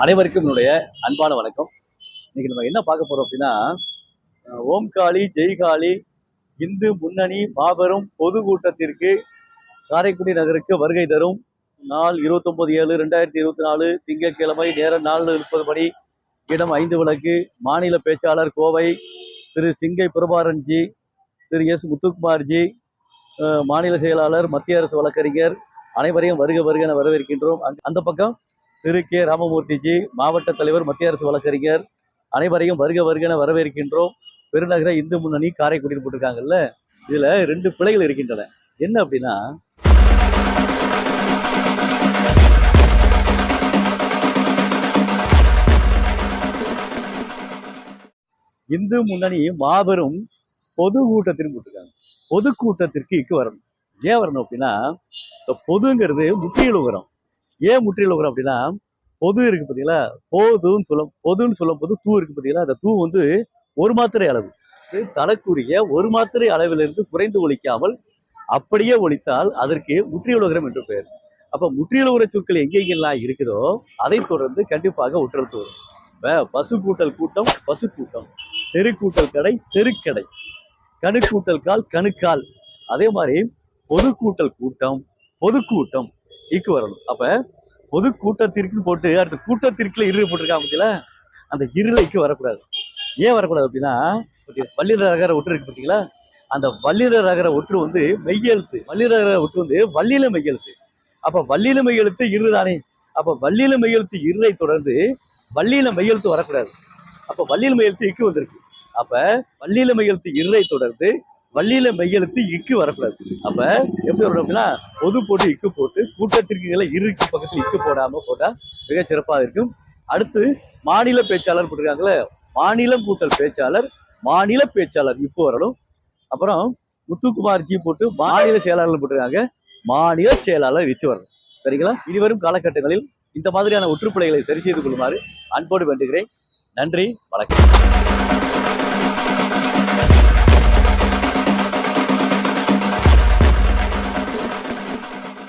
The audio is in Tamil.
அனைவருக்கும் என்னுடைய அன்பான வணக்கம். இன்னைக்கு நம்ம என்ன பார்க்க போறோம் அப்படின்னா ஓம்காளி ஜெய்காளி இந்து முன்னணி மாபெரும் பொது கூட்டத்திற்கு காரைக்குடி நகருக்கு வருகை தரும். நாள் இருபத்தொன்பது ஏழு ரெண்டாயிரத்தி இருபத்தி நாலு திங்கட்கிழமை நேரம் நாலு முப்பது மணி இடம் ஐந்து விளக்கு மாநில பேச்சாளர் கோவை திரு சிங்கை பிரபாரன்ஜி திரு எஸ் முத்துக்குமார்ஜி மாநில செயலாளர் மத்திய அரசு வழக்கறிஞர் அனைவரையும் வருக வருக என வரவேற்கின்றோம். அந்த பக்கம் திரு கே. ராமமூர்த்திஜி மாவட்ட தலைவர் மத்திய அரசு வழக்கறிஞர் அனைவரையும் வருக வருகென வரவேற்கின்றோம். பெருநகர இந்து முன்னணி காரைக்குடியில் போட்டிருக்காங்கல்ல இதுல ரெண்டு பிள்ளைகள் இருக்கின்றன. என்ன அப்படின்னா இந்து முன்னணி மாபெரும் பொது கூட்டத்தின் போட்டிருக்காங்க. பொது கூட்டத்திற்கு இக்கு வரணும் ஏன் வரணும் அப்படின்னா இந்த பொதுங்கிறது முற்றிலும் உகரம் ஏன் முற்றிலும் உகரம் அப்படின்னா பொது இருக்கு பார்த்தீங்களா பொதுன்னு சொல்ல பொதுன்னு சொல்லும் போது தூ இருக்கு பார்த்தீங்களா அந்த தூ வந்து ஒரு மாத்திரை அளவு. தரக்குரிய ஒரு மாத்திரை அளவிலிருந்து குறைந்து ஒழிக்காமல் அப்படியே ஒழித்தால் அதற்கு முற்றியுலகரம் என்று பெயர். அப்ப முற்றியுலகுற சொற்கள் எங்கெங்கெல்லாம் இருக்குதோ அதை தொடர்ந்து கண்டிப்பாக உற்றெழுத்து வரும் பசு கூட்டல் கூட்டம் பசு கூட்டம் தெருக்கூட்டல் கடை தெருக்கடை. கணு கூட்டல் கால் கணுக்கால். அதே மாதிரி பொது கூட்டல் கூட்டம் பொதுக்கூட்டம் இக்கு வரணும். அப்ப பொது கூட்டத்திற்கு போட்டு அடுத்த கூட்டத்திற்குல இரு போட்டிருக்காங்க பார்த்தீங்களா அந்த இருளைக்கு வரக்கூடாது. ஏன் வரக்கூடாது அப்படின்னா வள்ளிர ரகர ஒற்று இருக்கு பார்த்தீங்களா அந்த வள்ளிர ரகர ஒற்று வந்து மெய்யெழுத்து. வள்ளிர ரகர ஒற்று வந்து வள்ளியில மெய்யெழுத்து. அப்ப வள்ளியில மெய்யெழுத்து இரு தானே? அப்ப வள்ளியில மெய்யெழுத்து இருளை தொடர்ந்து வள்ளியில மெய்யெழுத்து வரக்கூடாது. அப்ப வள்ளியில மெய்யெழுத்து இக்கு வந்திருக்கு. அப்ப வள்ளியில மையெழுத்து இருளை தொடர்ந்து வள்ளியில மையெழுத்து இக்கு வரக்கூடாது. அப்ப எப்படி வரும் அப்படின்னா பொது போட்டு இக்கு போட்டு கூட்டத்திற்கு இருக்கு பக்கத்துல இக்கு போடாம போட்டா மிக சிறப்பாக இருக்கும். அடுத்து மாநில பேச்சாளர் போட்டிருக்காங்களே மாநிலம் கூட்டல் பேச்சாளர் மாநில பேச்சாளர் இப்போ வரணும். அப்புறம் முத்துக்குமார் ஜி போட்டு மாநில செயலாளர் போட்டிருக்காங்க மாநில செயலாளர் வச்சு வரணும். சரிங்களா? இனிவரும் காலகட்டங்களில் இந்த மாதிரியான ஒற்றுப்பிழைகளை சரி செய்து கொள்ளுமாறு அன்போடு வேண்டுகிறேன். நன்றி வணக்கம். Thank you.